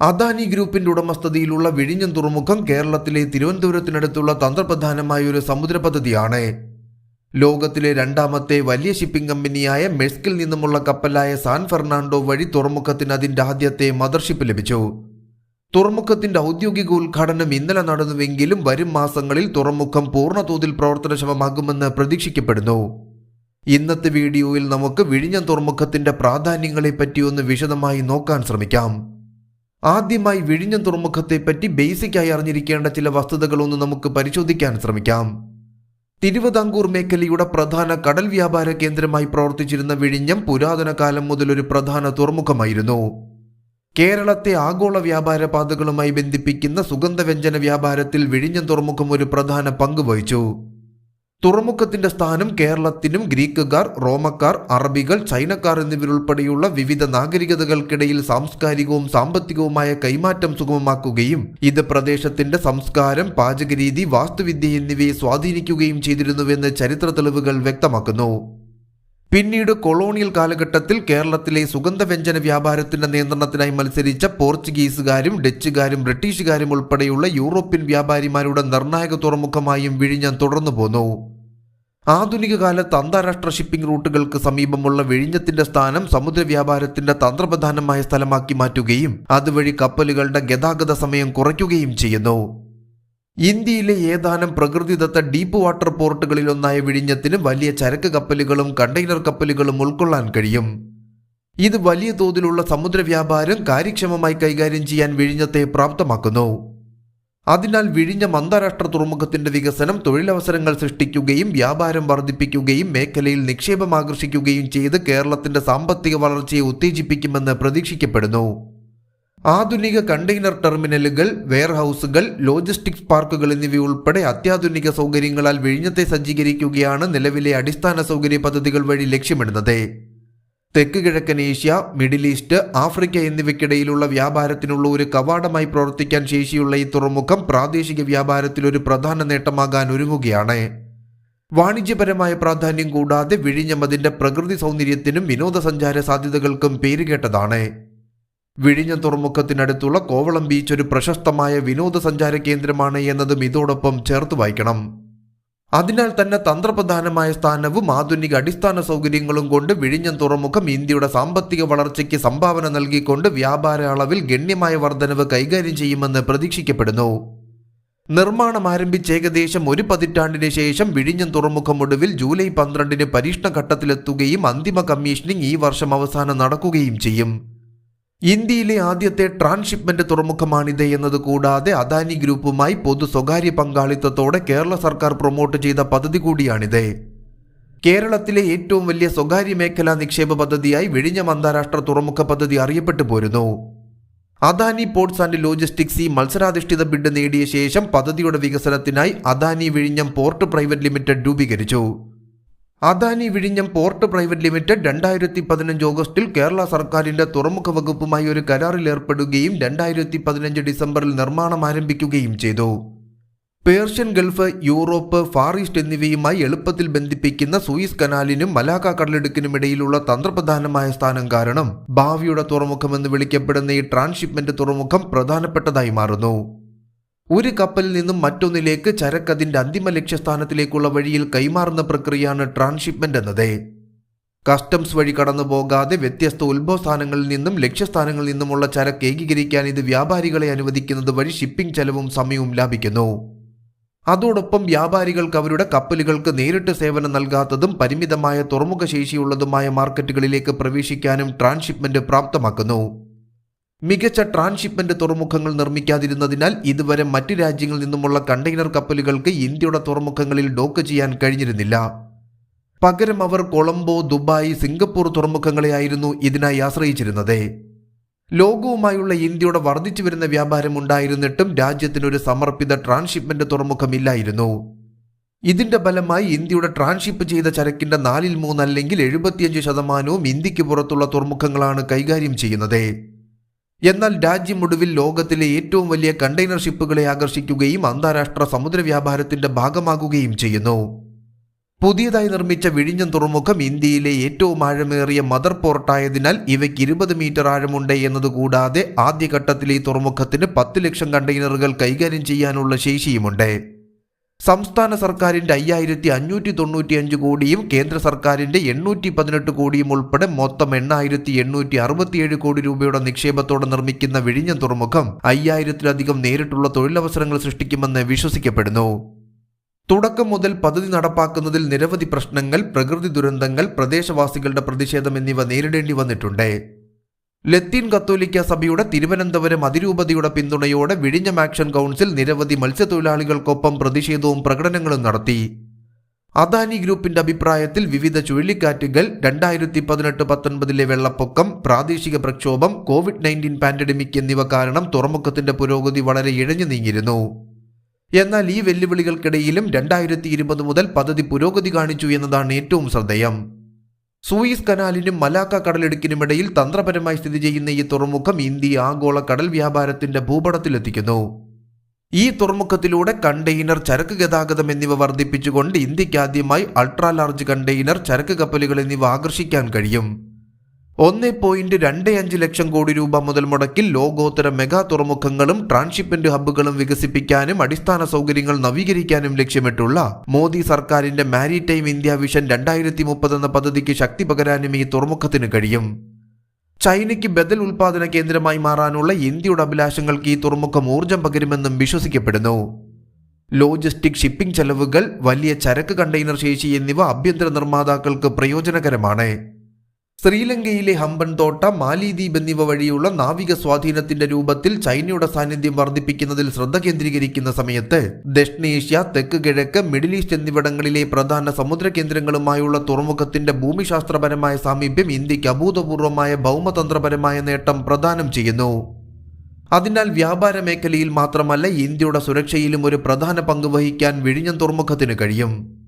അദാനി ഗ്രൂപ്പിന്റെ ഉടമസ്ഥതയിലുള്ള വിഴിഞ്ഞം തുറമുഖം കേരളത്തിലെ തിരുവനന്തപുരത്തിനടുത്തുള്ള തന്ത്രപ്രധാനമായ ഒരു സമുദ്ര പദ്ധതിയാണ്. ലോകത്തിലെ രണ്ടാമത്തെ വലിയ ഷിപ്പിംഗ് കമ്പനിയായ മെസ്കിൽ നിന്നുമുള്ള കപ്പലായ സാൻ ഫെർണാണ്ടോ വഴി തുറമുഖത്തിന് അതിന്റെ ആദ്യത്തെ മദർഷിപ്പ് ലഭിച്ചു. തുറമുഖത്തിന്റെ ഔദ്യോഗിക ഉദ്ഘാടനം ഇന്നലെ നടന്നുവെങ്കിലും വരും മാസങ്ങളിൽ തുറമുഖം പൂർണതോതിൽ പ്രവർത്തനക്ഷമമാകുമെന്ന് പ്രതീക്ഷിക്കപ്പെടുന്നു. ഇന്നത്തെ വീഡിയോയിൽ നമുക്ക് വിഴിഞ്ഞം തുറമുഖത്തിന്റെ പ്രാധാന്യങ്ങളെപ്പറ്റിയൊന്ന് വിശദമായി നോക്കാൻ ശ്രമിക്കാം. ആദ്യമായി വിഴിഞ്ഞം തുറമുഖത്തെ തുറമുഖത്തെപ്പറ്റി ബേസിക്കായി അറിഞ്ഞിരിക്കേണ്ട ചില വസ്തുതകളൊന്ന് നമുക്ക് പരിശോധിക്കാൻ ശ്രമിക്കാം. തിരുവിതാംകൂർ മേഖലയുടെ പ്രധാന കടൽ വ്യാപാര കേന്ദ്രമായി പ്രവർത്തിച്ചിരുന്ന വിഴിഞ്ഞം പുരാതന കാലം മുതൽ ഒരു പ്രധാന തുറമുഖമായിരുന്നു. കേരളത്തെ ആഗോള വ്യാപാര പാതകളുമായി ബന്ധിപ്പിക്കുന്ന സുഗന്ധവ്യഞ്ജന വ്യാപാരത്തിൽ വിഴിഞ്ഞം തുറമുഖം ഒരു പ്രധാന പങ്ക് വഹിച്ചു. തുറമുഖത്തിന്റെ സ്ഥാനം കേരളത്തിനും ഗ്രീക്കുകാർ റോമക്കാർ അറബികൾ ചൈനക്കാർ എന്നിവരുൾപ്പെടെയുള്ള വിവിധ നാഗരികതകൾക്കിടയിൽ സാംസ്കാരികവും സാമ്പത്തികവുമായ കൈമാറ്റം സുഗമമാക്കുകയും ഇത് പ്രദേശത്തിന്റെ സംസ്കാരം പാചകരീതി വാസ്തുവിദ്യ എന്നിവയെ സ്വാധീനിക്കുകയും ചെയ്തിരുന്നുവെന്ന് ചരിത്ര തെളിവുകൾ വ്യക്തമാക്കുന്നു. പിന്നീട് കൊളോണിയൽ കാലഘട്ടത്തിൽ കേരളത്തിലെ സുഗന്ധവ്യഞ്ജന വ്യാപാരത്തിന്റെ നിയന്ത്രണത്തിനായി മത്സരിച്ച പോർച്ചുഗീസുകാരും ഡച്ചുകാരും ബ്രിട്ടീഷുകാരും ഉൾപ്പെടെയുള്ള യൂറോപ്യൻ വ്യാപാരിമാരുടെ നിർണായക തുറമുഖമായും വിഴിഞ്ഞം തുടർന്നു പോന്നു ആധുനിക കാലത്ത് അന്താരാഷ്ട്ര ഷിപ്പിംഗ് റൂട്ടുകൾക്ക് സമീപമുള്ള വിഴിഞ്ഞത്തിന്റെ സ്ഥാനം സമുദ്ര വ്യാപാരത്തിന്റെ തന്ത്രപ്രധാനമായ സ്ഥലമാക്കി മാറ്റുകയും അതുവഴി കപ്പലുകളുടെ ഗതാഗത സമയം കുറയ്ക്കുകയും ചെയ്യുന്നു. ഇന്ത്യയിലെ ഏതാനും പ്രകൃതിദത്ത ഡീപ്പ് വാട്ടർ പോർട്ടുകളിലൊന്നായ വിഴിഞ്ഞത്തിന് വലിയ ചരക്ക് കപ്പലുകളും കണ്ടെയ്നർ കപ്പലുകളും ഉൾക്കൊള്ളാൻ കഴിയും. ഇത് വലിയ തോതിലുള്ള സമുദ്ര വ്യാപാരം കാര്യക്ഷമമായി കൈകാര്യം ചെയ്യാൻ വിഴിഞ്ഞത്തെ പ്രാപ്തമാക്കുന്നു. അതിനാൽ വിഴിഞ്ഞം അന്താരാഷ്ട്ര തുറമുഖത്തിന്റെ വികസനം തൊഴിലവസരങ്ങൾ സൃഷ്ടിക്കുകയും വ്യാപാരം വർദ്ധിപ്പിക്കുകയും മേഖലയിൽ നിക്ഷേപം ആകർഷിക്കുകയും ചെയ്ത് കേരളത്തിന്റെ സാമ്പത്തിക വളർച്ചയെ ഉത്തേജിപ്പിക്കുമെന്ന് പ്രതീക്ഷിക്കപ്പെടുന്നു. ആധുനിക കണ്ടെയ്നർ ടെർമിനലുകൾ വെയർഹൌസുകൾ ലോജിസ്റ്റിക്സ് പാർക്കുകൾ എന്നിവയുൾപ്പെടെ അത്യാധുനിക സൗകര്യങ്ങളാൽ വിഴിഞ്ഞത്തെ സജ്ജീകരിക്കുകയാണ് നിലവിലെ അടിസ്ഥാന സൗകര്യ പദ്ധതികൾ വഴി ലക്ഷ്യമിടുന്നത്. തെക്ക് കിഴക്കൻ ഏഷ്യ മിഡിൽ ഈസ്റ്റ് ആഫ്രിക്ക എന്നിവയ്ക്കിടയിലുള്ള വ്യാപാരത്തിനുള്ള ഒരു കവാടമായി പ്രവർത്തിക്കാൻ ശേഷിയുള്ള ഈ തുറമുഖം പ്രാദേശിക വ്യാപാരത്തിൽ ഒരു പ്രധാന നേട്ടമാകാൻ ഒരുങ്ങുകയാണ്. വാണിജ്യപരമായ പ്രാധാന്യം കൂടാതെ വിഴിഞ്ഞം അതിന്റെ പ്രകൃതി സൗന്ദര്യത്തിനും വിനോദസഞ്ചാര സാധ്യതകൾക്കും പേരുകേട്ടതാണ് വിഴിഞ്ഞ തുറമുഖത്തിനടുത്തുള്ള കോവളം ബീച്ച് ഒരു പ്രശസ്തമായ വിനോദസഞ്ചാര കേന്ദ്രമാണ് എന്നതും ഇതോടൊപ്പം ചേർത്ത് വായിക്കണം. അതിനാൽ തന്നെ തന്ത്രപ്രധാനമായ സ്ഥാനവും ആധുനിക അടിസ്ഥാന സൗകര്യങ്ങളും കൊണ്ട് വിഴിഞ്ഞം തുറമുഖം ഇന്ത്യയുടെ സാമ്പത്തിക വളർച്ചയ്ക്ക് സംഭാവന നൽകിക്കൊണ്ട് വ്യാപാര അളവിൽ ഗണ്യമായ വർധനവ് കൈകാര്യം ചെയ്യുമെന്ന് പ്രതീക്ഷിക്കപ്പെടുന്നു. നിർമ്മാണം ആരംഭിച്ച ഏകദേശം ഒരു പതിറ്റാണ്ടിന് ശേഷം വിഴിഞ്ഞം തുറമുഖം ഒടുവിൽ ജൂലൈ പന്ത്രണ്ടിന് പരീക്ഷണ ഘട്ടത്തിലെത്തുകയും അന്തിമ കമ്മീഷനിംഗ് ഈ വർഷം അവസാനം നടക്കുകയും ചെയ്യും. ഇന്ത്യയിലെ ആദ്യത്തെ ട്രാൻസ്ഷിപ്മെന്റ് തുറമുഖമാണിത് എന്നത് കൂടാതെ അദാനി ഗ്രൂപ്പുമായി പൊതു സ്വകാര്യ പങ്കാളിത്തത്തോടെ കേരള സർക്കാർ പ്രൊമോട്ട് ചെയ്ത പദ്ധതി കൂടിയാണിത്. കേരളത്തിലെ ഏറ്റവും വലിയ സ്വകാര്യ മേഖലാ നിക്ഷേപ പദ്ധതിയായി വിഴിഞ്ഞം അന്താരാഷ്ട്ര തുറമുഖ പദ്ധതി അറിയപ്പെട്ടു പോരുന്നു. അദാനി പോർട്സ് ആൻഡ് ലോജിസ്റ്റിക്സ് ഈ മത്സരാധിഷ്ഠിത ബിഡ് നേടിയ ശേഷം പദ്ധതിയുടെ വികസനത്തിനായി അദാനി വിഴിഞ്ഞം പോർട്ട് പ്രൈവറ്റ് ലിമിറ്റഡ് രൂപീകരിച്ചു. അദാനി വിഴിഞ്ഞം പോർട്ട് പ്രൈവറ്റ് ലിമിറ്റഡ് രണ്ടായിരത്തി പതിനഞ്ച് ഓഗസ്റ്റിൽ കേരള സർക്കാരിന്റെ തുറമുഖ വകുപ്പുമായി ഒരു കരാറിൽ ഏർപ്പെടുകയും രണ്ടായിരത്തി പതിനഞ്ച് ഡിസംബറിൽ നിർമ്മാണം ആരംഭിക്കുകയും ചെയ്തു. Persian gulf Europe far east എന്നിവയുമായി എളുപ്പത്തിൽ ബന്ധിപ്പിക്കുന്ന സൂയിസ് കനാലിനും മലാക്ക കടലിടുക്കിനും ഇടയിലുള്ള തന്ത്രപ്രധാനമായ സ്ഥാനം കാരണം ഭാവിയുടെ തുറമുഖമെന്ന് വിളിക്കപ്പെടുന്ന ഈ ട്രാൻസ്ഷിപ്മെന്റ് തുറമുഖം പ്രധാനപ്പെട്ടതായി മാറുന്നു. ഒരു കപ്പലിൽ നിന്നും മറ്റൊന്നിലേക്ക് ചരക്ക് അതിന്റെ അന്തിമ ലക്ഷ്യസ്ഥാനത്തിലേക്കുള്ള വഴിയിൽ കൈമാറുന്ന പ്രക്രിയയാണ് ട്രാൻസ്ഷിപ്മെന്റ് എന്നത്. കസ്റ്റംസ് വഴി കടന്നു പോകാതെ വ്യത്യസ്ത ഉത്ഭവസ്ഥാനങ്ങളിൽ നിന്നും ലക്ഷ്യസ്ഥാനങ്ങളിൽ നിന്നുമുള്ള ചരക്ക് ഏകീകരിക്കാൻ ഇത് വ്യാപാരികളെ അനുവദിക്കുന്നത് വഴി ഷിപ്പിംഗ് ചെലവും സമയവും ലാഭിക്കുന്നു. അതോടൊപ്പം വ്യാപാരികൾക്ക് അവരുടെ കപ്പലുകൾക്ക് നേരിട്ട് സേവനം നൽകാത്തതും പരിമിതമായ തുറമുഖ ശേഷിയുള്ളതുമായ മാർക്കറ്റുകളിലേക്ക് പ്രവേശിക്കാനും ട്രാൻസ്ഷിപ്മെന്റ് പ്രാപ്തമാക്കുന്നു. മികച്ച ട്രാൻഷിപ്മെന്റ് തുറമുഖങ്ങൾ നിർമ്മിക്കാതിരുന്നതിനാൽ ഇതുവരെ മറ്റു രാജ്യങ്ങളിൽ നിന്നുമുള്ള കണ്ടെയ്നർ കപ്പലുകൾക്ക് ഇന്ത്യയുടെ തുറമുഖങ്ങളിൽ ഡോക്ക് ചെയ്യാൻ കഴിഞ്ഞിരുന്നില്ല. പകരം അവർ കൊളംബോ ദുബായ് സിംഗപ്പൂർ തുറമുഖങ്ങളെയായിരുന്നു ഇതിനായി ആശ്രയിച്ചിരുന്നത്. ലോകവുമായുള്ള ഇന്ത്യയുടെ വർദ്ധിച്ചു വരുന്ന വ്യാപാരം ഉണ്ടായിരുന്നിട്ടും രാജ്യത്തിനൊരു സമർപ്പിത ട്രാൻഷിപ്മെന്റ് തുറമുഖമില്ലായിരുന്നു. ഇതിന്റെ ഫലമായി ഇന്ത്യയുടെ ട്രാൻഷിപ്പ് ചെയ്ത ചരക്കിന്റെ നാലിൽ മൂന്ന് അല്ലെങ്കിൽ എഴുപത്തിയഞ്ച് ശതമാനവും ഇന്ത്യയ്ക്ക് പുറത്തുള്ള തുറമുഖങ്ങളാണ് കൈകാര്യം ചെയ്യുന്നത്. എന്നാൽ രാജ്യം ഒടുവിൽ ലോകത്തിലെ ഏറ്റവും വലിയ കണ്ടെയ്നർ ഷിപ്പുകളെ ആകർഷിക്കുകയും അന്താരാഷ്ട്ര സമുദ്ര വ്യാപാരത്തിന്റെ ഭാഗമാകുകയും ചെയ്യുന്നു. പുതിയതായി നിർമ്മിച്ച വിഴിഞ്ഞം തുറമുഖം ഇന്ത്യയിലെ ഏറ്റവും ആഴമേറിയ മദർ പോർട്ടായതിനാൽ ഇവയ്ക്ക് ഇരുപത് മീറ്റർ ആഴമുണ്ട് എന്നതുകൂടാതെ ആദ്യഘട്ടത്തിൽ ഈ തുറമുഖത്തിന് പത്ത് ലക്ഷം കണ്ടെയ്നറുകൾ കൈകാര്യം ചെയ്യാനുള്ള ശേഷിയുമുണ്ട്. സംസ്ഥാന സർക്കാരിന്റെ അയ്യായിരത്തി അഞ്ഞൂറ്റി തൊണ്ണൂറ്റിയഞ്ച് കോടിയും കേന്ദ്ര സർക്കാരിന്റെ എണ്ണൂറ്റി പതിനെട്ട് കോടിയും ഉൾപ്പെടെ മൊത്തം എണ്ണായിരത്തി എണ്ണൂറ്റി അറുപത്തിയേഴ് കോടി രൂപയുടെ നിക്ഷേപത്തോടെ നിർമ്മിക്കുന്ന വിഴിഞ്ഞം തുറമുഖം അയ്യായിരത്തിലധികം നേരിട്ടുള്ള തൊഴിലവസരങ്ങൾ സൃഷ്ടിക്കുമെന്ന് വിശ്വസിക്കപ്പെടുന്നു. തുടക്കം മുതൽ പദ്ധതി നടപ്പാക്കുന്നതിൽ നിരവധി പ്രശ്നങ്ങൾ പ്രകൃതി ദുരന്തങ്ങൾ പ്രദേശവാസികളുടെ പ്രതിഷേധം എന്നിവ നേരിടേണ്ടി വന്നിട്ടുണ്ട്. ലത്തീൻ കത്തോലിക്ക സഭയുടെ തിരുവനന്തപുരം അതിരൂപതയുടെ പിന്തുണയോടെ വിഴിഞ്ഞം ആക്ഷൻ കൗൺസിൽ നിരവധി മത്സ്യത്തൊഴിലാളികൾക്കൊപ്പം പ്രതിഷേധവും പ്രകടനങ്ങളും നടത്തി. അദാനി ഗ്രൂപ്പിന്റെ അഭിപ്രായത്തിൽ വിവിധ ചുഴലിക്കാറ്റുകൾ രണ്ടായിരത്തി പതിനെട്ട് പത്തൊൻപതിലെ വെള്ളപ്പൊക്കം പ്രാദേശിക പ്രക്ഷോഭം കോവിഡ് നയന്റീൻ പാൻഡമിക് എന്നിവ കാരണം തുറമുഖത്തിന്റെ പുരോഗതി വളരെ ഇഴഞ്ഞു നീങ്ങിയിരുന്നു. എന്നാൽ ഈ വെല്ലുവിളികൾക്കിടയിലും രണ്ടായിരത്തി ഇരുപത് മുതൽ പദ്ധതി പുരോഗതി കാണിച്ചു എന്നതാണ് ഏറ്റവും ശ്രദ്ധേയം. സൂയിസ് കനാലിനും മലാക്ക കടലിടുക്കിനുമിടയിൽ തന്ത്രപരമായി സ്ഥിതി ചെയ്യുന്ന ഈ തുറമുഖം ഇന്ത്യ ആഗോള കടൽ വ്യാപാരത്തിന്റെ ഭൂപടത്തിലെത്തിക്കുന്നു. ഈ തുറമുഖത്തിലൂടെ കണ്ടെയ്നർ ചരക്ക് ഗതാഗതം എന്നിവ വർദ്ധിപ്പിച്ചുകൊണ്ട് ഇന്ത്യയ്ക്ക് ആദ്യമായി അൾട്രാ ലാർജ് കണ്ടെയ്നർ ചരക്ക് കപ്പലുകൾ എന്നിവ ആകർഷിക്കാൻ കഴിയും. ഒന്ന് പോയിന്റ് രണ്ട് അഞ്ച് ലക്ഷം കോടി രൂപ മുതൽ മുടക്കിൽ ലോകോത്തര മെഗാ തുറമുഖങ്ങളും ട്രാൻഷിപ്മെന്റ് ഹബ്ബുകളും വികസിപ്പിക്കാനും അടിസ്ഥാന സൗകര്യങ്ങൾ നവീകരിക്കാനും ലക്ഷ്യമിട്ടുള്ള മോദി സർക്കാരിന്റെ മാരിടൈം ഇന്ത്യ വിഷൻ രണ്ടായിരത്തി മുപ്പത് എന്ന പദ്ധതിക്ക് ശക്തി പകരാനും ഈ തുറമുഖത്തിന് കഴിയും. ചൈനയ്ക്ക് ബദൽ ഉൽപാദന കേന്ദ്രമായി മാറാനുള്ള ഇന്ത്യയുടെ അഭിലാഷങ്ങൾക്ക് ഈ തുറമുഖം ഊർജം പകരുമെന്നും വിശ്വസിക്കപ്പെടുന്നു. ലോജിസ്റ്റിക് ഷിപ്പിംഗ് ചെലവുകൾ വലിയ ചരക്ക് കണ്ടെയ്നർ ശേഷി എന്നിവ ആഭ്യന്തര നിർമ്മാതാക്കൾക്ക് പ്രയോജനകരമാണ്. ശ്രീലങ്കയിലെ ഹമ്പൻ തോട്ട മാലിദ്വീപ് എന്നിവ വഴിയുള്ള നാവിക സ്വാധീനത്തിന്റെ രൂപത്തിൽ ചൈനയുടെ സാന്നിധ്യം വർദ്ധിപ്പിക്കുന്നതിൽ ശ്രദ്ധ കേന്ദ്രീകരിക്കുന്ന സമയത്ത് ദക്ഷിണേഷ്യ തെക്ക് കിഴക്ക് മിഡിൽ ഈസ്റ്റ് എന്നിവിടങ്ങളിലെ പ്രധാന സമുദ്ര കേന്ദ്രങ്ങളുമായുള്ള തുറമുഖത്തിന്റെ ഭൂമിശാസ്ത്രപരമായ സാമീപ്യം ഇന്ത്യയ്ക്ക് അഭൂതപൂർവമായ ഭൗമതന്ത്രപരമായ നേട്ടം പ്രദാനം ചെയ്യുന്നു. അതിനാൽ വ്യാപാര മേഖലയിൽ മാത്രമല്ല ഇന്ത്യയുടെ സുരക്ഷയിലും ഒരു പ്രധാന പങ്ക് വഹിക്കാൻ വിഴിഞ്ഞം തുറമുഖത്തിന് കഴിയും.